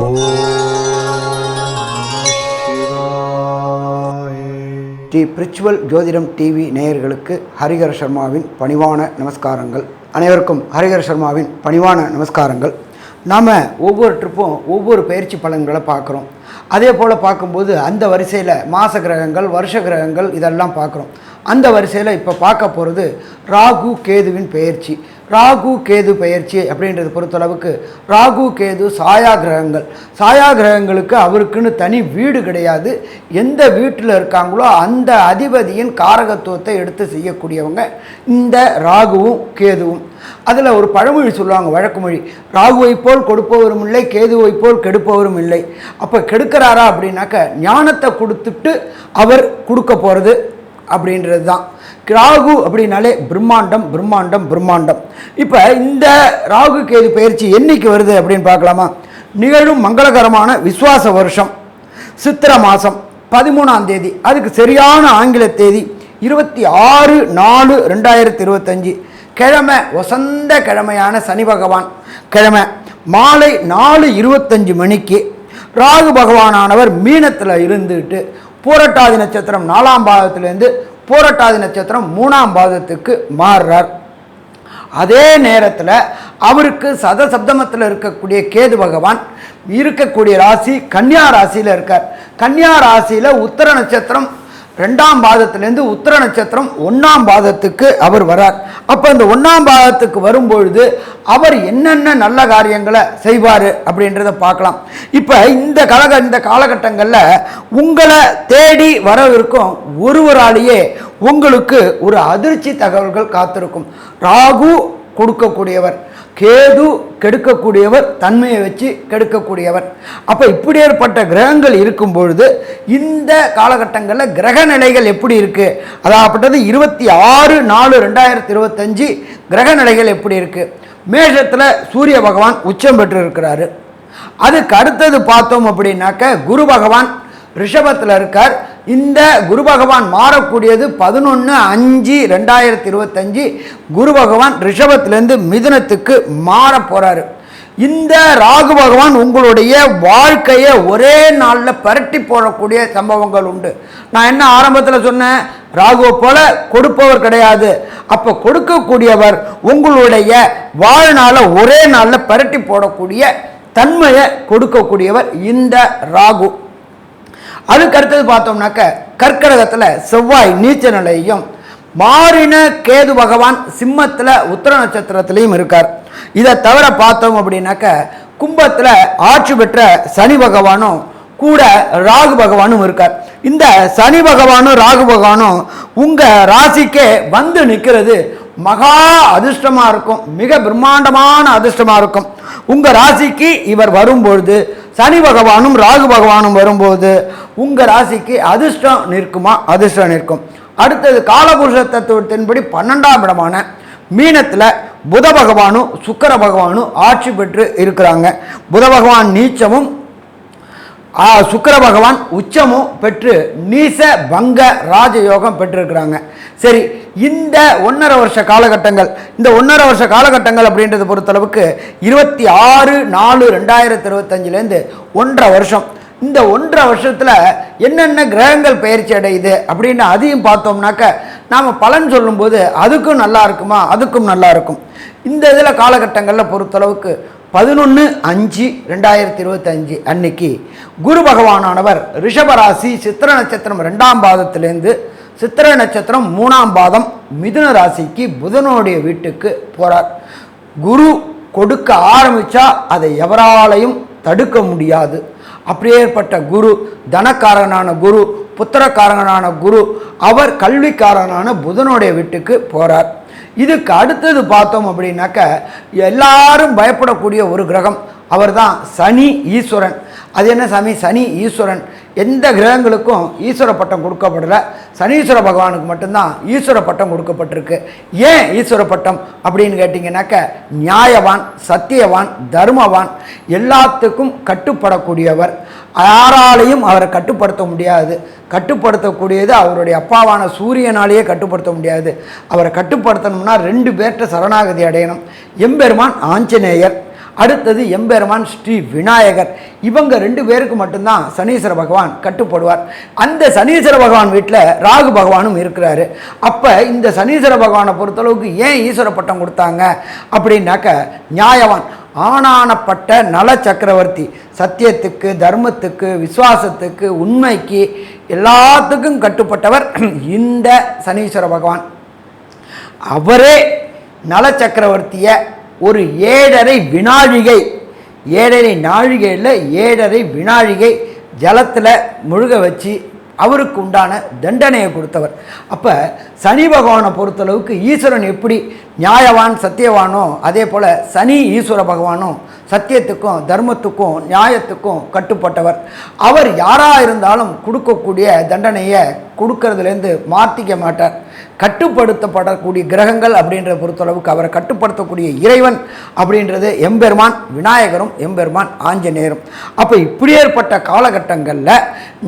ஸ்ரீ பிரிச்சுவல் ஜோதிடம் டிவி நேயர்களுக்கு ஹரிகர சர்மாவின் பணிவான நமஸ்காரங்கள். அனைவருக்கும் ஹரிகர சர்மாவின் பணிவான நமஸ்காரங்கள். நாம் ஒவ்வொரு ட்ரிப்பும் ஒவ்வொரு பயிற்சி பலன்களை பார்க்குறோம். அதே போல் பார்க்கும்போது அந்த வரிசையில் மாச கிரகங்கள் வருஷ கிரகங்கள் இதெல்லாம் பார்க்குறோம். அந்த வரிசையில் இப்போ பார்க்க போகிறது ராகு கேதுவின் பயிற்சி. ராகு கேது பயிற்சி அப்படின்றது பொறுத்தளவுக்கு ராகு கேது சாயா கிரகங்கள் சாயா கிரகங்களுக்கு அவருக்குன்னு தனி வீடு கிடையாது. எந்த வீட்டில் இருக்காங்களோ அந்த அதிபதியின் காரகத்துவத்தை எடுத்து செய்யக்கூடியவங்க இந்த ராகுவும் கேதுவும். அதில் ஒரு பழமொழி சொல்லுவாங்க வழக்கு மொழி ராகுவை போல் கொடுப்பவரும் இல்லை கேதுவை போல் கெடுப்பவரும் இல்லை. அப்போ கெடுக்கிறாரா அப்படின்னாக்க ஞானத்தை கொடுத்துட்டு அவர் கொடுக்க போகிறது அப்படின்றது தான் ராகு அப்படின்னாலே பிரம்மாண்டம் பிரம்மாண்டம் பிரம்மாண்டம். இப்போ இந்த ராகு கேது பயிற்சி என்னைக்கு வருது அப்படின்னு பார்க்கலாமா? நிகழும் மங்களகரமான விஸ்வாச வருஷம் சித்திர மாதம் பதிமூணாம் தேதி. அதுக்கு சரியான ஆங்கில தேதி இருபத்தி ஆறு நாலு ரெண்டாயிரத்தி இருபத்தஞ்சி. கிழமை வசந்த கிழமையான சனி பகவான். கிழமை மாலை நாலு இருபத்தஞ்சு மணிக்கு. ராகு பகவானானவர் மீனத்தில் இருந்துட்டு பூரட்டாதி நட்சத்திரம் நாலாம் பாதத்திலேருந்து பூரட்டாதி நட்சத்திரம் மூணாம் பாதத்துக்கு மாறுறார். அதே நேரத்தில் அவருக்கு சதசப்தமத்தில் இருக்கக்கூடிய கேது பகவான் இருக்கக்கூடிய ராசி கன்னியா ராசியில் இருக்கார். கன்னியா ராசியில் உத்தர நட்சத்திரம் ரெண்டாம் பாதத்திலேருந்து உத்தர நட்சத்திரம் ஒன்றாம் பாதத்துக்கு அவர் வரார். அப்போ இந்த ஒன்றாம் பாதத்துக்கு வரும்பொழுது அவர் என்னென்ன நல்ல காரியங்களை செய்வார் அப்படின்றத பார்க்கலாம். இப்போ இந்த காலக இந்த காலகட்டங்களில் உங்களை தேடி வரவிருக்கும் ஒருவராலேயே உங்களுக்கு ஒரு அதிர்ச்சி தகவல்கள் காத்திருக்கும். ராகு கொடுக்கக்கூடியவர். கேது கெடுக்கக்கூடியவர் தன்மையை வச்சு கெடுக்கக்கூடியவர். அப்போ இப்படி ஏற்பட்ட கிரகங்கள் இருக்கும் பொழுது இந்த காலகட்டங்களில் கிரக நிலைகள் எப்படி இருக்குது அதாகப்பட்டது இருபத்தி ஆறு நாலு ரெண்டாயிரத்தி இருபத்தஞ்சி கிரக நிலைகள் எப்படி இருக்குது மேஷத்தில் சூரிய பகவான் உச்சம் பெற்று இருக்கிறாரு அதுக்கு அடுத்தது பார்த்தோம் அப்படின்னாக்க குரு பகவான் ரிஷபத்தில் இருக்கார். இந்த குரு பகவான் மாறக்கூடியது பதினொன்று அஞ்சு ரெண்டாயிரத்தி இருபத்தஞ்சி. குரு பகவான் ரிஷபத்திலேருந்து மிதுனத்துக்கு மாற போகிறாரு இந்த ராகு பகவான் உங்களுடைய வாழ்க்கையை ஒரே நாளில் பரட்டி போடக்கூடிய சம்பவங்கள் உண்டு. நான் என்ன ஆரம்பத்தில் சொன்னேன்? ராகுவை போல கொடுப்பவர் கிடையாது. அப்போ கொடுக்கக்கூடியவர் உங்களுடைய வாழ்நாளை ஒரே நாளில் பரட்டி போடக்கூடிய தன்மையை கொடுக்கக்கூடியவர் இந்த ராகு. அதுக்கு அடுத்தது பார்த்தோம்னாக்க கற்கடகத்தில் செவ்வாய் நீச்ச நிலையும் மாறின கேது பகவான் சிம்மத்தில் உத்தர நட்சத்திரத்திலையும் இருக்கார். இதை தவிர பார்த்தோம் அப்படின்னாக்க கும்பத்தில் ஆட்சி பெற்ற சனி பகவானும் கூட ராகு பகவானும் இருக்கார். இந்த சனி பகவானும் ராகு பகவானும் உங்கள் ராசிக்கே வந்து நிற்கிறது மகா அதிர்ஷ்டமாக இருக்கும். மிக பிரம்மாண்டமான அதிர்ஷ்டமாக இருக்கும். உங்கள் ராசிக்கு இவர் வரும்பொழுது சனி பகவானும் ராகு பகவானும் வரும்போது உங்கள் ராசிக்கு அதிர்ஷ்டம் நிற்குமா? அதிர்ஷ்டம் நிற்கும். அடுத்தது காலபுருஷ தத்துவத்தின்படி பன்னெண்டாம் இடமான மீனத்தில் புத பகவானும் சுக்கர பகவானும் ஆட்சி பெற்று இருக்கிறாங்க. புத பகவான் நீச்சமும் சுக்கர பகவான் உச்சமும் பெற்று நீச பங்க ராஜயோகம் பெற்றிருக்கிறாங்க. சரி இந்த ஒன்றரை வருஷ காலகட்டங்கள் இந்த ஒன்றரை வருஷ காலகட்டங்கள் அப்படின்றத பொறுத்தளவுக்கு இருபத்தி ஆறு நாலு ரெண்டாயிரத்தி இருபத்தஞ்சிலேருந்து ஒன்றரை வருஷம். இந்த ஒன்றரை வருஷத்தில் என்னென்ன கிரகங்கள் பயிற்சி அடையுது அப்படின்னு அதையும் பார்த்தோம்னாக்க நாம் பலன் சொல்லும்போது அதுக்கும் நல்லா இருக்குமா அதுக்கும் நல்லா இருக்கும். இந்த இதில் காலகட்டங்களில் பொறுத்தளவுக்கு பதினொன்று அஞ்சு ரெண்டாயிரத்தி இருபத்தஞ்சு அன்னைக்கு குரு பகவானானவர் ரிஷபராசி சித்திர நட்சத்திரம் ரெண்டாம் பாதத்திலேருந்து சித்திர நட்சத்திரம் மூணாம் பாதம் மிதுன ராசிக்கு புதனுடைய வீட்டுக்கு போகிறார் குரு கொடுக்க ஆரம்பித்தா அதை எவராலையும் தடுக்க முடியாது. அப்படியேற்பட்ட குரு தனக்காரனான குரு புத்திரக்காரனான குரு அவர் கல்விக்காரனான புதனுடைய வீட்டுக்கு போகிறார் இதுக்கு அடுத்தது பார்த்தோம் அப்படின்னாக்க எல்லாரும் பயப்படக்கூடிய ஒரு கிரகம் அவர்தான் சனி ஈஸ்வரன். அது என்ன சாமி? சனி ஈஸ்வரன். எந்த கிரகங்களுக்கும் ஈஸ்வர பட்டம் கொடுக்கப்படலை. சனீஸ்வர பகவானுக்கு மட்டும்தான் ஈஸ்வர பட்டம் கொடுக்கப்பட்டிருக்கு. ஏன் ஈஸ்வர பட்டம் அப்படின்னு கேட்டிங்கனாக்க நியாயவான் சத்தியவான் தர்மவான் எல்லாத்துக்கும் கட்டுப்படக்கூடியவர். யாராலையும் அவரை கட்டுப்படுத்த முடியாது. கட்டுப்படுத்தக்கூடியது அவருடைய அப்பாவான சூரியனாலேயே கட்டுப்படுத்த முடியாது. அவரை கட்டுப்படுத்தணும்னா ரெண்டு பேர்கிட்ட சரணாகதி அடையணும். எம்பெருமான் ஆஞ்சநேயர். அடுத்தது எம்பெருமான் ஸ்ரீ விநாயகர். இவங்க ரெண்டு பேருக்கு மட்டும்தான் சனீஸ்வர பகவான் கட்டுப்படுவார். அந்த சனீஸ்வர பகவான் வீட்டில் ராகு பகவானும் இருக்கிறாரு. அப்போ இந்த சனீஸ்வர பகவானை பொறுத்தளவுக்கு ஏன் ஈஸ்வர பட்டம் கொடுத்தாங்க? அப்படின்னாக்க நியாயவான். ஆனானப்பட்ட நல சக்கரவர்த்தி. சத்தியத்துக்கு தர்மத்துக்கு விசுவாசத்துக்கு உண்மைக்கு எல்லாத்துக்கும் கட்டுப்பட்டவர் இந்த சனீஸ்வர பகவான். அவரே நல சக்கரவர்த்தியை ஒரு ஏழரை வினாழிகை ஏழரை நாழிகையில் ஏழரை வினாழிகை ஜலத்தில் முழுக வச்சு அவருக்கு உண்டான தண்டனையை கொடுத்தவர். அப்போ சனி பகவானை பொறுத்தளவுக்கு ஈஸ்வரன் எப்படி நியாயவான் சத்தியவானோ அதே போல் சனி ஈஸ்வர பகவானும் சத்தியத்துக்கும் தர்மத்துக்கும் நியாயத்துக்கும் கட்டுப்பட்டவர். அவர் யாராக இருந்தாலும் கொடுக்கக்கூடிய தண்டனையை கொடுக்கறதுலேருந்து மாற்றிக்க மாட்டார். கட்டுப்படுத்தப்படக்கூடிய கிரகங்கள் அப்படின்ற பொறுத்தளவுக்கு அவரை கட்டுப்படுத்தக்கூடிய இறைவன் அப்படின்றது எம்பெருமான் விநாயகரும் எம்பெருமான் ஆஞ்சநேயரும். அப்போ இப்படியேற்பட்ட காலகட்டங்களில்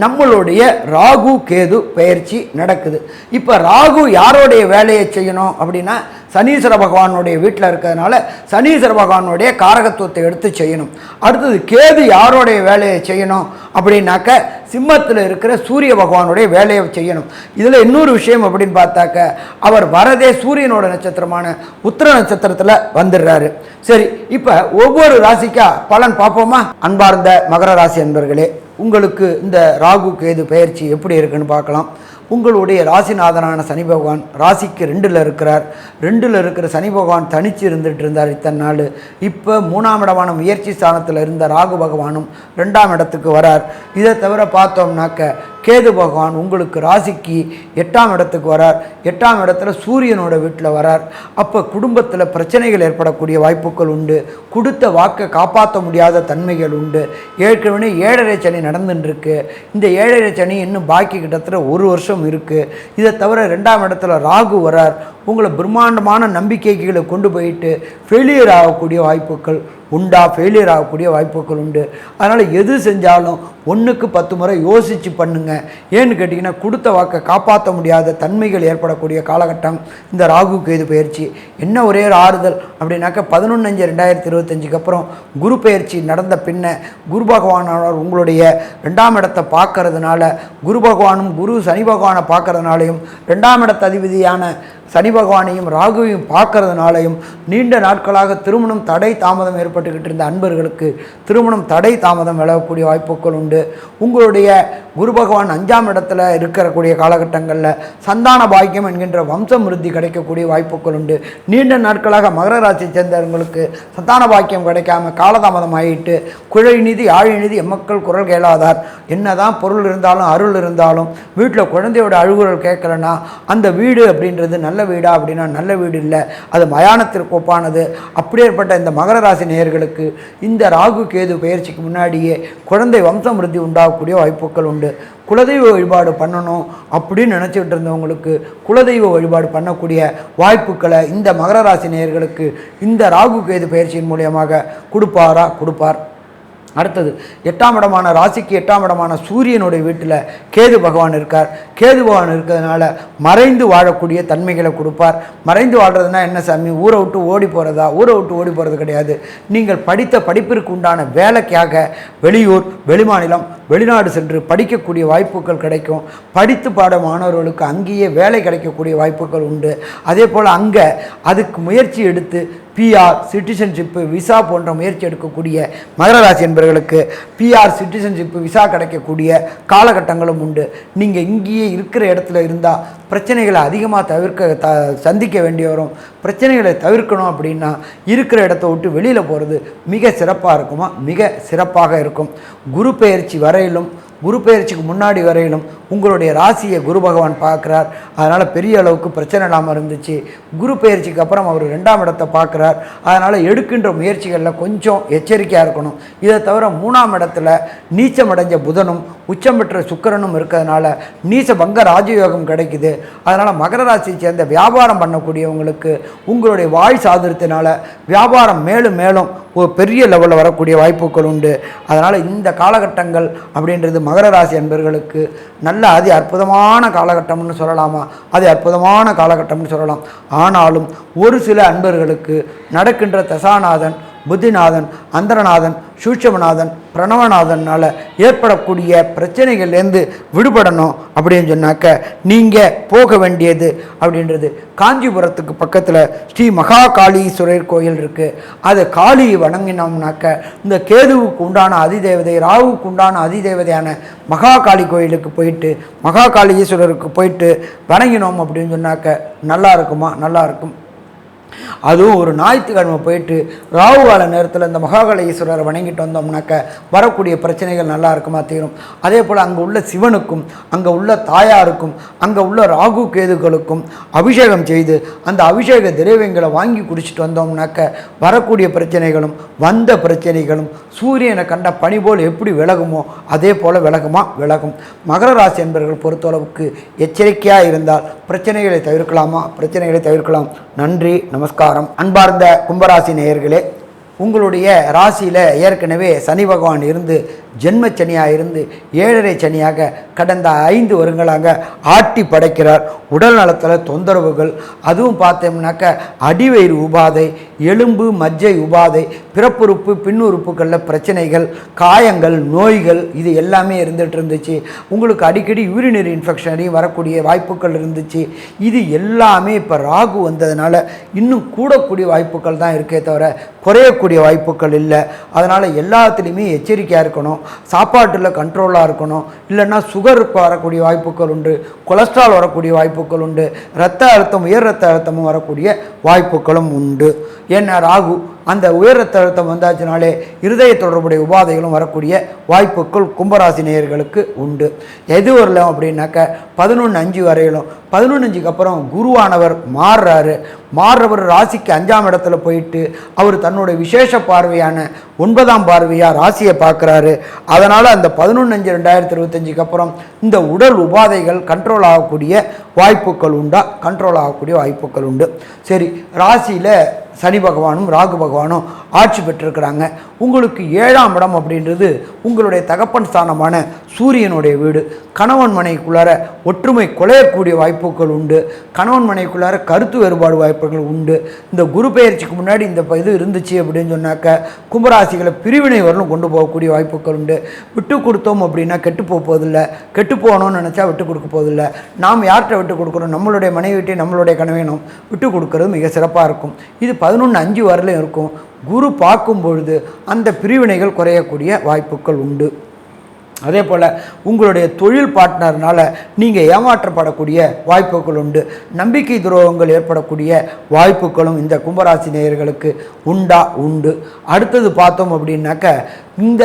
நம்மளுடைய ராகு கேது பயிற்சி நடக்குது. இப்போ ராகு யாருடைய வேலையை செய்யணும் அப்படின்னா சனீஸ்வர பகவானுடைய வீட்டில் இருக்கிறதுனால சனீஸ்வர பகவானுடைய காரகத்துவத்தை எடுத்து செய்யணும். அடுத்தது கேது யாருடைய வேலையை செய்யணும் அப்படின்னாக்க சிம்மத்தில் இருக்கிற சூரிய பகவானுடைய வேலையை செய்யணும். இதில் இன்னொரு விஷயம் அப்படின்னு பார்த்தாக்க அவர் வரதே சூரியனோட நட்சத்திரமான உத்திர நட்சத்திரத்தில் வந்துடுறாரு. சரி இப்போ ஒவ்வொரு ராசிக்கா பலன் பார்ப்போமா? அன்பார்ந்த மகர ராசி அன்பர்களே உங்களுக்கு இந்த ராகு கேது பயிற்சி எப்படி இருக்குன்னு பார்க்கலாம். உங்களுடைய ராசிநாதனான சனி பகவான் ராசிக்கு ரெண்டில் இருக்கிறார். ரெண்டில் இருக்கிற சனி பகவான் தனிச்சு இருந்துகிட்டு இருந்தார் இத்தனை நாள். இப்போ மூணாம் இடமான முயற்சி ஸ்தானத்தில் இருந்த ராகு பகவானும் ரெண்டாம் இடத்துக்கு வரார். இதை தவிர பார்த்தோம்னாக்க கேது பகவான் உங்களுக்கு ராசிக்கு எட்டாம் இடத்துக்கு வரார். எட்டாம் இடத்துல சூரியனோட வீட்டில் வரார். அப்போ குடும்பத்தில் பிரச்சனைகள் ஏற்படக்கூடிய வாய்ப்புகள் உண்டு. கொடுத்த வாக்கை காப்பாற்ற முடியாத தன்மைகள் உண்டு. ஏற்கனவே ஏழரை சனி நடந்துட்டுருக்கு. இந்த ஏழரை சனி இன்னும் பாக்கி கிட்டத்தட்ட ஒரு வருஷம் இருக்குது இதை தவிர ரெண்டாம் இடத்துல ராகு வரார். உங்களை பிரம்மாண்டமான நம்பிக்கைகளை கொண்டு போயிட்டு ஃபெயிலியர் ஆகக்கூடிய வாய்ப்புகள் உண்டா? ஃபெயிலியர் ஆகக்கூடிய வாய்ப்புகள் உண்டு. அதனால் எது செஞ்சாலும் ஒன்றுக்கு பத்து முறை யோசித்து பண்ணுங்கள் ஏன்னு கேட்டிங்கன்னா கொடுத்த வாக்கை காப்பாற்ற முடியாத தன்மைகள் ஏற்படக்கூடிய காலகட்டம் இந்த ராகு கேது பயிற்சி. என்ன ஒரே ஒரு ஆறுதல் அப்படின்னாக்கா பதினொன்று அஞ்சு ரெண்டாயிரத்தி இருபத்தஞ்சுக்கு அப்புறம் குரு பயிற்சி நடந்த பின்ன குரு பகவானவர் உங்களுடைய ரெண்டாம் இடத்தை பார்க்கறதுனால குரு பகவானும் குரு சனி பகவானை பார்க்கறதுனாலையும் ரெண்டாம் இடத்த அதிபதியான சனி பகவானையும் ராகுவையும் பார்க்கறதுனாலையும் நீண்ட நாட்களாக திருமணம் தடை தாமதம் ஏற்பட்டுக்கிட்டு இருந்த அன்பர்களுக்கு திருமணம் தடை தாமதம் விலகக்கூடிய வாய்ப்புகள் உண்டு. உங்களுடைய குரு பகவான் அஞ்சாம் இடத்துல இருக்கக்கூடிய காலகட்டங்களில் சந்தான பாக்கியம் என்கின்ற வம்சம் விருத்தி கிடைக்கக்கூடிய வாய்ப்புகள் உண்டு. நீண்ட நாட்களாக மகர ராசியை சேர்ந்தவங்களுக்கு சந்தான பாக்கியம் கிடைக்காம காலதாமதம் ஆகிட்டு குழை நிதி ஆழி நிதி எம்மக்கள் குரல் கேளாதார். என்னதான் பொருள் இருந்தாலும் அருள் இருந்தாலும் வீட்டில் குழந்தையோட அழுகுரல் கேட்கலன்னா அந்த வீடு அப்படின்றது நல்ல வீடா அப்படின்னா நல்ல வீடு இல்லை. அது மயானத்திற்கு ஒப்பானது அப்படியேற்பட்ட இந்த மகர ராசி நேயர்களுக்கு இந்த ராகு கேது பயிற்சிக்கு முன்னாடியே குழந்தை வம்சம் விருத்தி உண்டாகக்கூடிய வாய்ப்புகள் உண்டு. குலதெய்வ வழிபாடு பண்ணணும் அப்படின்னு நினச்சிக்கிட்டு இருந்தவங்களுக்கு குலதெய்வ வழிபாடு பண்ணக்கூடிய வாய்ப்புகளை இந்த மகர ராசி நேயர்களுக்கு இந்த ராகு கேது பயிற்சியின் மூலியமாக கொடுப்பாரா? கொடுப்பார். அடுத்தது எட்டாம் இடமான ராசிக்கு எட்டாம் இடமான சூரியனுடைய வீட்டில் கேது பகவான் இருக்கார். கேது பகவான் இருக்கிறதுனால மறைந்து வாழக்கூடிய தன்மைகளை கொடுப்பார். மறைந்து வாழ்கிறதுனா என்ன சாமி? ஊரை விட்டு ஓடி போகிறதா ஊரை விட்டு ஓடி போகிறது கிடையாது. நீங்கள் படித்த படிப்பிற்கு உண்டான வேலைக்காக வெளியூர் வெளிமாநிலம் வெளிநாடு சென்று படிக்கக்கூடிய வாய்ப்புகள் கிடைக்கும். படித்து பாட மாணவர்களுக்கு அங்கேயே வேலை கிடைக்கக்கூடிய வாய்ப்புகள் உண்டு. அதே போல் அங்கே அதுக்கு முயற்சி எடுத்து பிஆர் சிட்டிசன்ஷிப்பு விசா போன்ற முயற்சி எடுக்கக்கூடிய மகர ராசி என்பவர்களுக்கு பிஆர் சிட்டிசன்ஷிப்பு விசா கிடைக்கக்கூடிய காலகட்டங்களும் உண்டு. நீங்கள் இங்கேயே இருக்கிற இடத்துல இருந்தால் பிரச்சனைகளை அதிகமாக தவிர்க்க த சந்திக்க வேண்டி வரும். பிரச்சனைகளை தவிர்க்கணும் அப்படின்னா இருக்கிற இடத்த விட்டு வெளியில் போகிறது மிக சிறப்பாக இருக்குமா? மிக சிறப்பாக இருக்கும். குரு பெயர்ச்சி வரையிலும் குரு பெயர்ச்சிக்கு முன்னாடி வரையிலும் உங்களுடைய ராசியை குரு பகவான் பார்க்குறார். அதனால் பெரிய அளவுக்கு பிரச்சனை இல்லாமல் இருந்துச்சு. குரு பெயர்ச்சிக்கு அப்புறம் அவர் ரெண்டாம் இடத்தை பார்க்குறார். அதனால் எடுக்கின்ற முயற்சிகளில் கொஞ்சம் எச்சரிக்கையாக இருக்கணும். இதை தவிர மூணாம் இடத்துல நீச்சம் அடைஞ்ச புதனும் உச்சம் பெற்ற சுக்கிரனும் இருக்கிறதுனால நீச பங்க ராஜயோகம் கிடைக்குது. அதனால் மகர ராசியை சேர்ந்த வியாபாரம் பண்ணக்கூடியவங்களுக்கு உங்களுடைய வாய் சாதுரியத்தினால வியாபாரம் மேலும் மேலும் ஒரு பெரிய லெவலில் வரக்கூடிய வாய்ப்புகள் உண்டு. அதனால் இந்த காலகட்டங்கள் அப்படின்றது மகர ராசி அன்பர்களுக்கு நல்ல அதி அற்புதமான காலகட்டம்னு சொல்லலாமா? அது அற்புதமான காலகட்டம்னு சொல்லலாம். ஆனாலும் ஒரு சில அன்பர்களுக்கு நடக்கின்ற தசாநாதன் புத்திநாதன் அந்தரநாதன் சூட்சமநாதன் பிரணவநாதனால் ஏற்படக்கூடிய பிரச்சனைகள்லேருந்து விடுபடணும் அப்படின்னு சொன்னாக்க நீங்கள் போக வேண்டியது அப்படின்றது. காஞ்சிபுரத்துக்கு பக்கத்தில் ஸ்ரீ மகா காளீஸ்வரர் கோயில் இருக்குது அது காளியை வணங்கினோம்னாக்க இந்த கேதுவுக்கு உண்டான அதிதேவதை ராகுவுக்கு உண்டான அதிதேவதையான மகாகாளி கோயிலுக்கு போயிட்டு மகா காளீஸ்வரருக்கு போயிட்டு வணங்கினோம் அப்படின்னு சொன்னாக்க நல்லா இருக்குமா? நல்லா இருக்கும். அதுவும் ஒரு ஞாயிற்றுக்கிழமை போயிட்டு ராகு கால நேரத்தில் இந்த மகாகலேஸ்வரரை வணங்கிட்டு வந்தோம்னாக்க வரக்கூடிய பிரச்சனைகள் நல்லா இருக்குமா தீரும். அதே போல் அங்கே உள்ள சிவனுக்கும் அங்கே உள்ள தாயாருக்கும் அங்கே உள்ள ராகு கேதுகளுக்கும் அபிஷேகம் செய்து அந்த அபிஷேக திரவியங்களை வாங்கி குடிச்சிட்டு வந்தோம்னாக்க வரக்கூடிய பிரச்சனைகளும் வந்த பிரச்சனைகளும் சூரியனை கண்ட பனி போல் எப்படி விலகுமோ அதே போல் விலகுமா? விலகும். மகர ராசி என்பவர்கள் பொறுத்தளவுக்கு எச்சரிக்கையாக இருந்தால் பிரச்சனைகளை தவிர்க்கலாமா? பிரச்சனைகளை தவிர்க்கலாம். நன்றி நமஸ்காரம். அன்பார்ந்த கும்பராசி நேயர்களே உங்களுடைய ராசியில் ஏற்கனவே சனி பகவான் இருந்து ஜென்ம சனியாக இருந்து ஏழரை சனியாக கடந்த ஐந்து வருங்களாக ஆட்டி படைக்கிறார். உடல் நலத்தில் தொந்தரவுகள் அதுவும் பார்த்தோம்னாக்க அடிவயிறு உபாதை எலும்பு மஜ்ஜை உபாதை பிறப்புறுப்பு பின்னுறுப்புகளில் பிரச்சனைகள் காயங்கள் நோய்கள் இது எல்லாமே இருந்துகிட்டு இருந்துச்சு. உங்களுக்கு அடிக்கடி யூரினரி இன்ஃபெக்ஷனையும் வரக்கூடிய வாய்ப்புகள் இருந்துச்சு. இது எல்லாமே இப்போ ராகு வந்ததுனால இன்னும் கூடக்கூடிய வாய்ப்புகள் தான் இருக்கே தவிர குறையக்கூடிய வாய்ப்புகள் இல்லை. அதனால் எல்லாத்துலேயுமே எச்சரிக்கையாக இருக்கணும். சாப்பாட்டில் கண்ட்ரோலாக இருக்கணும். இல்லைன்னா சுகருக்கு வரக்கூடிய வாய்ப்புகள் உண்டு. கொலஸ்ட்ரால் வரக்கூடிய வாய்ப்புகள் உண்டு. ரத்த அழுத்தம் உயர் ரத்த அழுத்தமும் வரக்கூடிய வாய்ப்புகளும் உண்டு. என்ன ராகு அந்த உயர் ரத்த அழுத்தம் வந்தாச்சுனாலே இருதய தொடர்புடைய உபாதைகளும் வரக்கூடிய வாய்ப்புகள் கும்பராசி நேயர்களுக்கு உண்டு. எது வரலாம் அப்படின்னாக்க பதினொன்று அஞ்சு வரையிலும் பதினொன்று அஞ்சுக்கு அப்புறம் குருவானவர் மாறுறாரு. மாறுறவர் ராசிக்கு அஞ்சாம் இடத்துல போயிட்டு அவர் தன்னுடைய விசேஷ பார்வையான ஒன்பதாம் பார்வையாக ராசியை பார்க்குறாரு. அதனால் அந்த பதினொன்று அஞ்சு ரெண்டாயிரத்தி இருபத்தஞ்சுக்கு அப்புறம் இந்த உடல் உபாதைகள் கண்ட்ரோல் ஆகக்கூடிய வாய்ப்புகள் உண்டா? கண்ட்ரோல் ஆகக்கூடிய வாய்ப்புகள் உண்டு. சரி ராசியில் சனி பகவானும் ராகு பகவானும் ஆட்சி பெற்றிருக்கிறாங்க. உங்களுக்கு ஏழாம் இடம் அப்படின்றது உங்களுடைய தகப்பன் ஸ்தானமான சூரியனுடைய வீடு. கணவன் மனைக்குள்ளார ஒற்றுமை குலையக்கூடிய வாய்ப்புகள் உண்டு. கணவன் மனைக்குள்ளார கருத்து வேறுபாடு வாய்ப்புகள் உண்டு. இந்த குரு பெயர்ச்சிக்கு முன்னாடி இந்த ப- இது இருந்துச்சு அப்படின்னு சொன்னாக்க கும்பராசிகளை பிரிவினை வரலும் கொண்டு போகக்கூடிய வாய்ப்புகள் உண்டு. விட்டு கொடுத்தோம் அப்படின்னா கெட்டு போக போவதில்லை. கெட்டு போகணும்னு நினச்சா விட்டு கொடுக்க போவதில்லை. நாம் யார்கிட்ட விட்டு கொடுக்குறோம் நம்மளுடைய மனைவிட்டே நம்மளுடைய கணவனும் விட்டு கொடுக்கறது மிக சிறப்பாக இருக்கும். இது பதினொன்று அஞ்சு வரலையும் இருக்கும். குரு பார்க்கும் பொழுது அந்த பிரிவினைகள் குறையக்கூடிய வாய்ப்புகள் உண்டு. அதே போல் உங்களுடைய தொழில் பார்ட்னர்னால் நீங்கள் ஏமாற்றப்படக்கூடிய வாய்ப்புகள் உண்டு. நம்பிக்கை துரோகங்கள் ஏற்படக்கூடிய வாய்ப்புகளும் இந்த கும்பராசி நேயர்களுக்கு உண்டா? உண்டு. அடுத்தது பார்த்தோம் அப்படின்னாக்க இந்த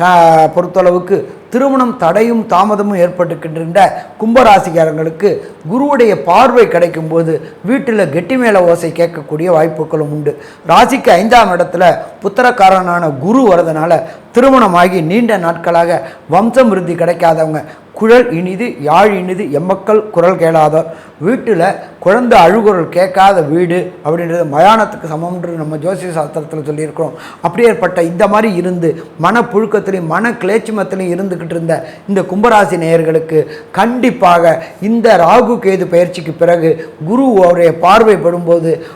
க பொறுத்தளவுக்கு திருமணம் தடையும் தாமதமும் ஏற்பட்டுக்கின்ற கும்பராசிக்காரங்களுக்கு குருவுடைய பார்வை கிடைக்கும் போது வீட்டில் கெட்டி மேல ஓசை கேட்கக்கூடிய வாய்ப்புகளும் உண்டு. ராசிக்கு ஐந்தாம் இடத்துல புத்திரக்காரனான குரு வரதுனால திருமணமாகி நீண்ட நாட்களாக வம்சம் விருத்தி கிடைக்காதவங்க. குழல் இனிது யாழ் இனிது எம்மக்கள் குரல் கேளாதோர் வீட்டில் குழந்தை அழுகுரல் கேட்காத வீடு அப்படின்றது மயானத்துக்கு சமம்ன்று நம்ம ஜோசிய சாஸ்திரத்தில் சொல்லியிருக்கிறோம். அப்படியேற்பட்ட இந்த மாதிரி இருந்து மன புழுக்கத்திலையும் மன கிளேச்சிமத்திலையும் இருந்துக்கிட்டு இருந்த இந்த கும்பராசி நேயர்களுக்கு கண்டிப்பாக இந்த ராகு கேது பயிற்சிக்கு பிறகு குரு அவருடைய பார்வை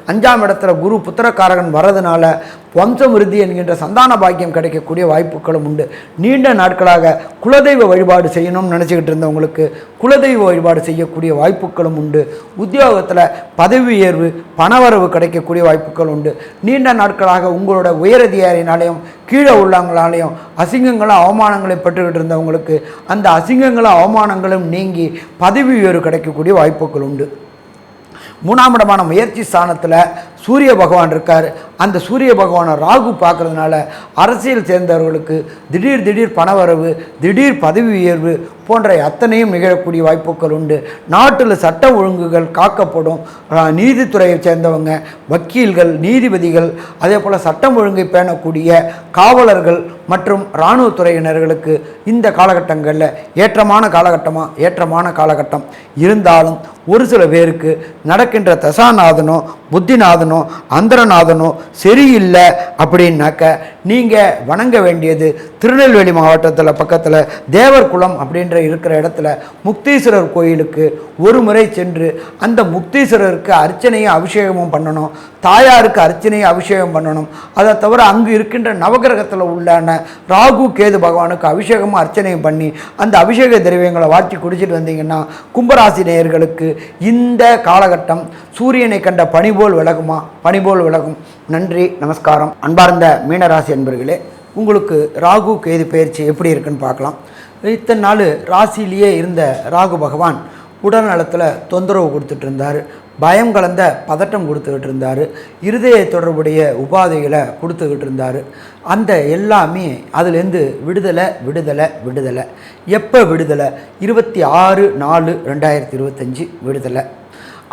அஞ்சாம் இடத்துல குரு புத்திரக்காரகன் வரதுனால வம்சம் என்கின்ற சந்தான பாக்கியம் கிடைக்கக்கூடிய வாய்ப்புகளும் உண்டு. நீண்ட நாட்களாக குலதெய்வ வழிபாடு செய்யணும்னு நினச்சிக்கிட்டு இருந்தவங்களுக்கு குலதெய்வ வழிபாடு செய்யக்கூடிய வாய்ப்புகளும் உண்டு. உத்தியோகத்தில் பதவி உயர்வு பணவரவு கிடைக்கக்கூடிய வாய்ப்புகள் உண்டு. நீண்ட நாட்களாக உங்களோட உயரதிகாரினாலையும் கீழே உள்ளவங்களாலையும் அசிங்கங்களும் அவமானங்களையும் பெற்றுக்கிட்டு இருந்தவங்களுக்கு அந்த அசிங்கங்களும் அவமானங்களும் நீங்கி பதவி உயர்வு கிடைக்கக்கூடிய வாய்ப்புகள் உண்டு. மூணாம் இடமான முயற்சி ஸ்தானத்தில் சூரிய பகவான் இருக்கார். அந்த சூரிய பகவானை ராகு பார்க்குறதுனால அரசியல் சேர்ந்தவர்களுக்கு திடீர் திடீர் பணவரவு திடீர் பதவி உயர்வு போன்ற அத்தனையும் நிகழக்கூடிய வாய்ப்புகள் உண்டு. நாட்டில் சட்ட ஒழுங்குகள் காக்கப்படும். நீதித்துறையை சேர்ந்தவங்க வக்கீல்கள் நீதிபதிகள் அதே போல் சட்டம் ஒழுங்கை பேணக்கூடிய காவலர்கள் மற்றும் இராணுவத்துறையினர்களுக்கு இந்த காலகட்டங்களில் ஏற்றமான காலகட்டமாக ஏற்றமான காலகட்டம். இருந்தாலும் ஒரு சில பேருக்கு நடக்கின்ற தசாநாதனோ புத்திநாதனோ அந்தரநாதனோ சரியில்லை அப்படின்னாக்க நீங்கள் வணங்க வேண்டியது திருநெல்வேலி மாவட்டத்தில் பக்கத்தில் தேவர்குளம் அப்படின்ற இருக்கிற இடத்துல முக்தீஸ்வரர் கோயிலுக்கு ஒரு முறை சென்று அந்த முக்தீஸ்வரருக்கு அர்ச்சனையும் அபிஷேகமும் பண்ணணும். தாயாருக்கு அர்ச்சனையும் அபிஷேகம் பண்ணணும். அதை தவிர அங்கு இருக்கின்ற நவகிரகத்தில் உள்ளான ராகு கேது பகவானுக்கு அபிஷேகமும் அர்ச்சனையும் பண்ணி அந்த அபிஷேக திரவியங்களை வாட்டி குடிச்சிட்டு வந்தீங்கன்னா கும்பராசி நேயர்களுக்கு இந்த காலகட்டம் சூரியனை கண்ட பனிபோல் விலகுமா? பனிபோல் விலகும். நன்றி நமஸ்காரம். அன்பார்ந்த மீனராசி அன்பர்களே உங்களுக்கு ராகு கேது பயிற்சி எப்படி இருக்குன்னு பார்க்கலாம். இத்தனை நாள் ராசியிலேயே இருந்த ராகு பகவான் உடல் நலத்தில் தொந்தரவு கொடுத்துட்டு இருந்தார் பயம் கலந்த பதட்டம் கொடுத்துக்கிட்டு இருந்தார் இருதய தொடர்புடைய உபாதைகளை கொடுத்துக்கிட்டு இருந்தார் அந்த எல்லாமே அதுலேருந்து விடுதலை விடுதலை விடுதலை. எப்போ விடுதலை? இருபத்தி ஆறு நாலு ரெண்டாயிரத்தி இருபத்தஞ்சி விடுதலை.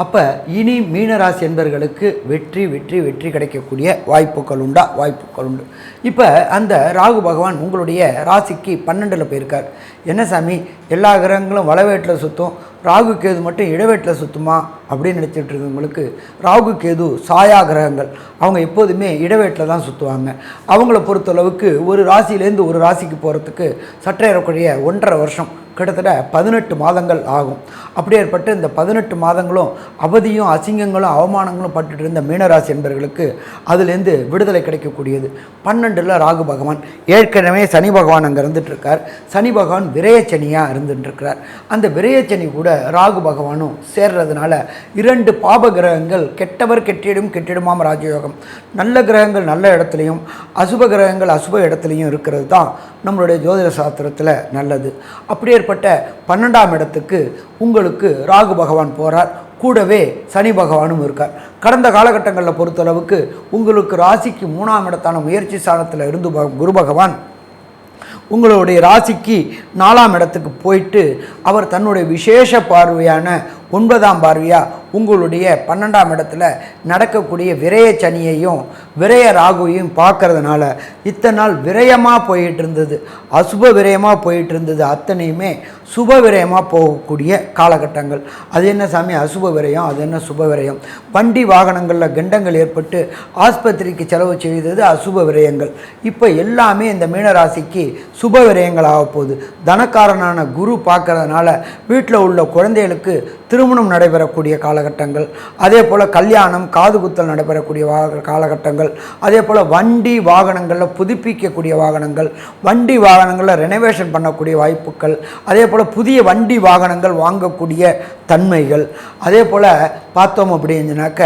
அப்போ இனி மீனராசி என்பர்களுக்கு வெற்றி வெற்றி வெற்றி கிடைக்கக்கூடிய வாய்ப்புகள் உண்டா? வாய்ப்புகள் உண்டு. இப்போ அந்த ராகு பகவான் உங்களுடைய ராசிக்கு பன்னெண்டில் போயிருக்கார். என்ன சாமி? எல்லா கிரகங்களும் வளவேட்டில் சுற்றும் ராகு கேது மட்டும் இடவேட்டில் சுற்றுமா அப்படின்னு நினச்சிட்டு இருக்கவங்களுக்கு ராகு கேது சாயா கிரகங்கள். அவங்க எப்போதுமே இடவேட்டில் தான் சுற்றுவாங்க அவங்கள பொறுத்தளவுக்கு ஒரு ராசியிலேருந்து ஒரு ராசிக்கு போகிறதுக்கு சற்றேறக்கூடிய ஒன்றரை வருஷம் கிட்டத்தட்ட பதினெட்டு மாதங்கள் ஆகும். அப்படி ஏற்பட்டு இந்த பதினெட்டு மாதங்களும் அவதியும் அசிங்கங்களும் அவமானங்களும் பட்டுட்டு இருந்த மீனராசி என்பவர்களுக்கு அதுலேருந்து விடுதலை கிடைக்கக்கூடியது. பன்னெண்டில் ராகு பகவான். ஏற்கனவே சனி பகவான் அங்கே இருந்துட்டு இருக்கார் சனி பகவான் விரயச்சனியாக இருந்துட்டுருக்கிறார். அந்த விரயச்சனி கூட ராகு பகவானும் சேர்றதுனால இரண்டு பாப கிரகங்கள் கெட்டவர் கெட்டிடும் கெட்டிடுமாம் ராஜயோகம். நல்ல கிரகங்கள் நல்ல இடத்துலையும் அசுப கிரகங்கள் அசுப இடத்துலையும் இருக்கிறது தான் நம்மளுடைய ஜோதிட சாஸ்திரத்தில் நல்லது. அப்படியே அப்பேற்பட்ட பன்னெண்டாம் இடத்துக்கு உங்களுக்கு ராகு பகவான் போகிறார் கூடவே சனி பகவானும் இருக்கார். கடந்த காலகட்டங்களில் பொறுத்தளவுக்கு உங்களுக்கு ராசிக்கு மூணாம் இடத்தான முயற்சி ஸ்தானத்தில் இருந்து குரு பகவான் உங்களுடைய ராசிக்கு நாலாம் இடத்துக்கு போயிட்டு அவர் தன்னுடைய விசேஷ பார்வையான ஒன்பதாம் பார்வையாக உங்களுடைய பன்னெண்டாம் இடத்துல நடக்கக்கூடிய விரய சனியையும் விரய ராகுவையும் பார்க்கறதுனால இத்தனை நாள் விரயமாக போயிட்டு இருந்தது அசுப விரயமாக போயிட்டு இருந்தது அத்தனையுமே சுப விரயமாக போகக்கூடிய காலகட்டங்கள். அது என்ன சாமி? அசுப விரயம் அது என்ன சுப விரயம்? வண்டி வாகனங்களில் கண்டங்கள் ஏற்பட்டு ஆஸ்பத்திரிக்கு செலவு செய்தது அசுப விரயங்கள். இப்போ எல்லாமே இந்த மீனராசிக்கு சுப விரயங்கள் ஆக போகுது. தனக்காரனான குரு பார்க்கறதுனால வீட்டில் உள்ள குழந்தைகளுக்கு திருமணம் நடைபெறக்கூடிய காலகட்டங்கள் அதே போல் கல்யாணம் காது குத்தல் நடைபெறக்கூடிய வாக காலகட்டங்கள் அதே போல் வண்டி வாகனங்களில் புதுப்பிக்கக்கூடிய வாகனங்கள் வண்டி வாகனங்களில் ரெனோவேஷன் பண்ணக்கூடிய வாய்ப்புகள் அதே போல் புதிய வண்டி வாகனங்கள் வாங்கக்கூடிய தன்மைகள். அதே போல் பார்த்தோம் அப்படின்னாக்க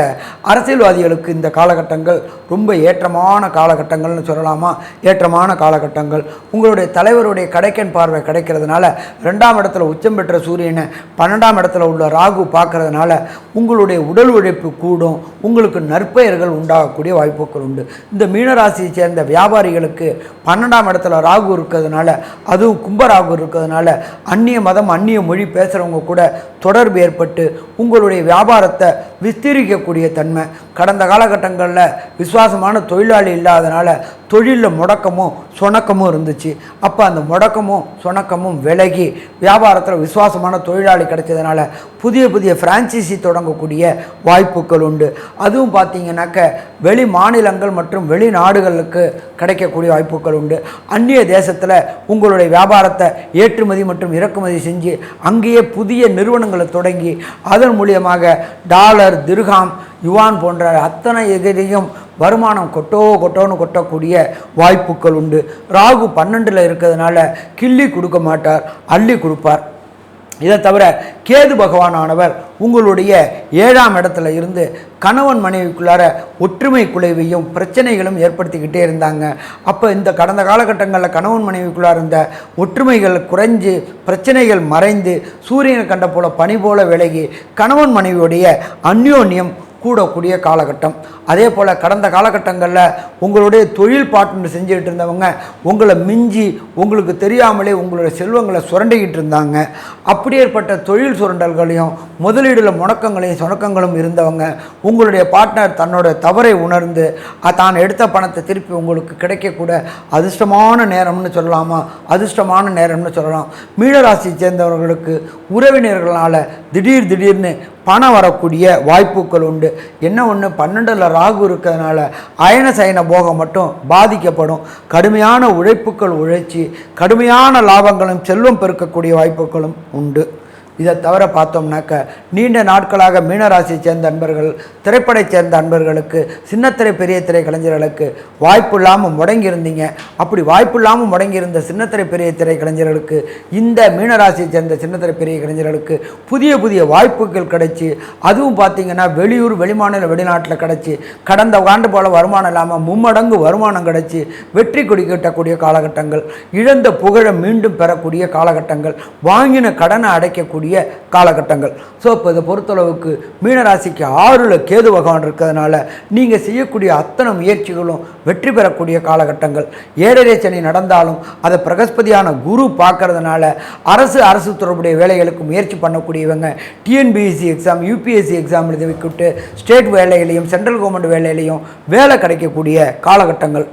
அரசியல்வாதிகளுக்கு இந்த காலகட்டங்கள் ரொம்ப ஏற்றமான காலகட்டங்கள்னு சொல்லலாமா? ஏற்றமான காலகட்டங்கள். உங்களுடைய தலைவருடைய கடைக்கன் பார்வை கிடைக்கிறதுனால ரெண்டாம் இடத்துல உச்சம் பெற்ற சூரியனை பன்னெண்டாம் இடத்துல உள்ள ராகு பார்க்கறதுனால உங்களுடைய உடல் உழைப்பு கூடும். உங்களுக்கு நற்பெயர்கள் உண்டாகக்கூடிய வாய்ப்புகள் உண்டு. இந்த மீனராசியை சேர்ந்த வியாபாரிகளுக்கு பன்னெண்டாம் இடத்துல ராகு இருக்கிறதுனால அதுவும் கும்பராகு இருக்கிறதுனால அந்நிய மதம் அந்நிய மொழி பேசுகிறவங்க கூட தொடர் தொடர்பு ஏற்பட்டு உங்களுடைய வியாபாரத்தை விஸ்தரிக்கக்கூடிய தன்மை. கடந்த காலகட்டங்களில் விசுவாசமான தொழிலாளி இல்லாதனால தொழிலில் முடக்கமும் சொணக்கமும் இருந்துச்சு. அப்போ அந்த முடக்கமும் சொணக்கமும் விலகி வியாபாரத்தில் விசுவாசமான தொழிலாளி கிடைச்சதுனால புதிய புதிய ஃப்ரான்ச்சைசி தொடங்கக்கூடிய வாய்ப்புகள் உண்டு. அதுவும் பார்த்தீங்கன்னாக்க வெளி மாநிலங்கள் மற்றும் வெளிநாடுகளுக்கு கிடைக்கக்கூடிய வாய்ப்புகள் உண்டு. அந்நிய தேசத்தில் உங்களுடைய வியாபாரத்தை ஏற்றுமதி மற்றும் இறக்குமதி செஞ்சு அங்கேயே புதிய நிறுவனங்களை தொடங்கி அதன் மூலியமாக டாலர் திருகாம் யுவான் போன்ற அத்தனை எதிரையும் வருமானம் கொட்டோ கொட்டோன்னு கொட்டக்கூடிய வாய்ப்புகள் உண்டு. ராகு பன்னெண்டில் இருக்கிறதுனால கிள்ளி கொடுக்க மாட்டார் அள்ளி கொடுப்பார். இதை தவிர கேது பகவானானவர் உங்களுடைய ஏழாம் இடத்துல இருந்து கணவன் மனைவிக்குள்ளார ஒற்றுமை குலைவையும் பிரச்சனைகளும் ஏற்படுத்திக்கிட்டே இருந்தாங்க. அப்போ இந்த கடந்த காலகட்டங்களில் கணவன் மனைவிக்குள்ளார இருந்த ஒற்றுமைகள் குறைஞ்சு பிரச்சனைகள் மறைந்து சூரியனை கண்ட போல பனி போல விலகி கணவன் மனைவியுடைய அந்யோன்யம் கூடக்கூடிய காலகட்டம். அதே போல் கடந்த காலகட்டங்களில் உங்களுடைய தொழில் பார்ட்னர் செஞ்சுக்கிட்டு இருந்தவங்க உங்களை மிஞ்சி உங்களுக்கு தெரியாமலே உங்களுடைய செல்வங்களை சுரண்டிக்கிட்டு இருந்தாங்க. அப்படி ஏற்பட்ட தொழில் சுரண்டல்களையும் முதலீடுல முணக்கங்களையும் சுணக்கங்களும் இருந்தவங்க உங்களுடைய பார்ட்னர் தன்னோட தவறை உணர்ந்து தான் எடுத்த பணத்தை திருப்பி உங்களுக்கு கிடைக்கக்கூட அதிர்ஷ்டமான நேரம்னு சொல்லலாமா? அதிர்ஷ்டமான நேரம்னு சொல்லலாம். மீனராசியை சேர்ந்தவர்களுக்கு உறவினர்களால் திடீர் திடீர்னு பணம் வரக்கூடிய வாய்ப்புகள் உண்டு. என்ன ஒன்று பன்னெண்டில் ராகு இருக்கிறதுனால அயன சயன போகம் மட்டும் பாதிக்கப்படும். கடுமையான உழைப்புகள் உழைச்சி கடுமையான லாபங்களும் செல்வம் பெருக்கக்கூடிய வாய்ப்புகளும் உண்டு. இதை தவிர பார்த்தோம்னாக்க நீண்ட நாட்களாக மீனராசியை சேர்ந்த அன்பர்கள் திரைப்படை சேர்ந்த அன்பர்களுக்கு சின்னத்திரை பெரிய திரை கலைஞர்களுக்கு வாய்ப்பு இல்லாமல் முடங்கியிருந்தீங்க. அப்படி வாய்ப்பு இல்லாமல் முடங்கியிருந்த சின்னத்திரை பெரிய திரை கலைஞர்களுக்கு இந்த மீனராசியை சேர்ந்த சின்னத்திரை பெரிய கலைஞர்களுக்கு புதிய புதிய வாய்ப்புகள் கிடைச்சி அதுவும் பார்த்தீங்கன்னா வெளியூர் வெளிமாநில வெளிநாட்டில் கிடச்சி கடந்த ஆண்டு போல வருமானம் இல்லாமல் மும்மடங்கு வருமானம் கிடைச்சி வெற்றி கொடி கட்டக்கூடிய காலகட்டங்கள் இழந்த புகழை மீண்டும் பெறக்கூடிய காலகட்டங்கள் வாங்கின கடனை அடைக்கக்கூடிய காலகட்டங்கள். ஸோ இப்போ இதை பொறுத்தளவுக்கு மீனராசிக்கு ஆறுல கேது பகவான் இருக்கிறதுனால நீங்கள் செய்யக்கூடிய அத்தனை முயற்சிகளும் வெற்றி பெறக்கூடிய காலகட்டங்கள். ஏழரை சனி நடந்தாலும் அதை பிரகஸ்பதியான குரு பார்க்கறதுனால அரசு அரசு தொடர்புடைய வேலைகளுக்கு முயற்சி பண்ணக்கூடியவங்க டிஎன்பிஎஸ்சி எக்ஸாம் யூபிஎஸ்சி எக்ஸாம் எழுதி வைக்கிட்டு ஸ்டேட் வேலையிலையும் சென்ட்ரல் கவர்மெண்ட் வேலையிலையும் வேலை கிடைக்கக்கூடிய காலகட்டங்கள்.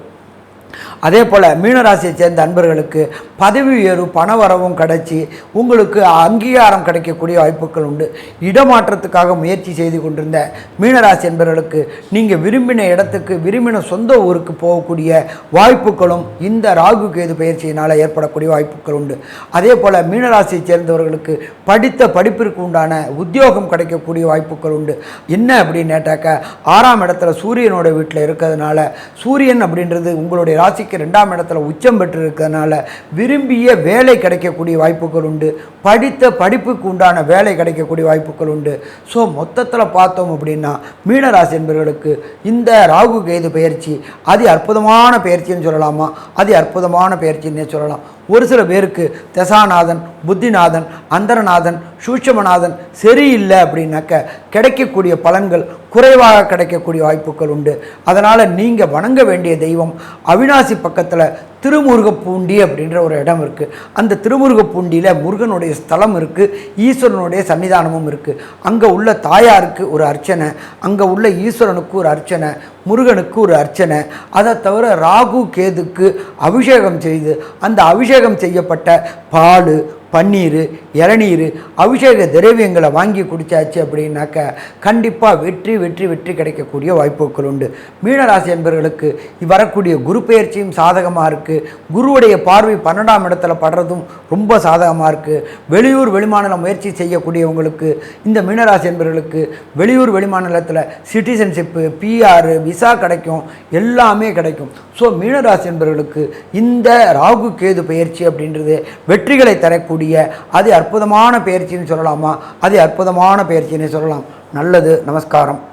அதே போல் மீனராசியை சேர்ந்த அன்பர்களுக்கு பதவி உயர்வு பண வரவும் கிடைச்சி உங்களுக்கு அங்கீகாரம் கிடைக்கக்கூடிய வாய்ப்புகள் உண்டு. இடமாற்றத்துக்காக முயற்சி செய்து கொண்டிருந்த மீனராசி என்பவர்களுக்கு நீங்கள் விரும்பின இடத்துக்கு விரும்பின சொந்த ஊருக்கு போகக்கூடிய வாய்ப்புகளும் இந்த ராகு கேது பயிற்சியினால் ஏற்படக்கூடிய வாய்ப்புகள் உண்டு. அதே போல் மீனராசியை சேர்ந்தவர்களுக்கு படித்த படிப்பிற்கு உண்டான உத்தியோகம் கிடைக்கக்கூடிய வாய்ப்புகள் உண்டு. என்ன அப்படின்னு கேட்டாக்க ஆறாம் இடத்துல சூரியனோட வீட்டில் இருக்கிறதுனால சூரியன் அப்படின்றது உங்களுடைய ராசிக்கு ரெண்டாம் இடத்துல உச்சம் பெற்று இருக்கிறதுனால விரும்பிய வேலை கிடைக்கக்கூடிய வாய்ப்புகள் உண்டு. படித்த படிப்புக்கு உண்டான வேலை கிடைக்கக்கூடிய வாய்ப்புகள் உண்டு. ஸோ மொத்தத்தில் பார்த்தோம் அப்படின்னா மீனராசி என்பவர்களுக்கு இந்த ராகு கேது பயிற்சி அதி அற்புதமான பயிற்சின்னு சொல்லலாமா? அதி அற்புதமான பயிற்சின்னே சொல்லலாம். ஒரு சில பேருக்கு தசாநாதன் புத்திநாதன் அந்தரநாதன் சூட்சமநாதன் சரியில்லை அப்படின்னாக்க கிடைக்கக்கூடிய பலன்கள் குறைவாக கிடைக்கக்கூடிய வாய்ப்புகள் உண்டு. அதனால் நீங்கள் வணங்க வேண்டிய தெய்வம் அவினாசி பக்கத்தில் திருமுருகப்பூண்டி அப்படின்ற ஒரு இடம் இருக்குது அந்த திருமுருகப்பூண்டியில் முருகனுடைய ஸ்தலம் இருக்குது ஈஸ்வரனுடைய சன்னிதானமும் இருக்குது அங்கே உள்ள தாயாருக்கு ஒரு அர்ச்சனை அங்கே உள்ள ஈஸ்வரனுக்கு ஒரு அர்ச்சனை முருகனுக்கு ஒரு அர்ச்சனை. அதை தவிர ராகு கேதுக்கு அபிஷேகம் செய்து அந்த அபிஷேகம் செய்யப்பட்ட பால் பன்னீர் இளநீர் அபிஷேக திரவியங்களை வாங்கி குடித்தாச்சு அப்படின்னாக்க கண்டிப்பாக வெற்றி வெற்றி வெற்றி கிடைக்கக்கூடிய வாய்ப்புகள் உண்டு. மீனராசி என்பவர்களுக்கு வரக்கூடிய குரு பெயர்ச்சியும் சாதகமாக இருக்குது குருவுடைய பார்வை பன்னெண்டாம் இடத்துல படுறதும் ரொம்ப சாதகமாக இருக்குது வெளியூர் வெளிமாநில முயற்சி செய்யக்கூடியவங்களுக்கு இந்த மீனராசி என்பவர்களுக்கு வெளியூர் வெளிமாநிலத்தில் சிட்டிசன்ஷிப்பு பிஆர் விசா கிடைக்கும். எல்லாமே கிடைக்கும். ஸோ மீனராசி என்பவர்களுக்கு இந்த ராகு கேது பயிற்சி அப்படின்றது வெற்றிகளை தரக்கூடிய அது அற்புதமான பயிற்சின்னு சொல்லலாமா? அது அற்புதமான பயிற்சின்னு சொல்லலாம். நல்லது. நமஸ்காரம்.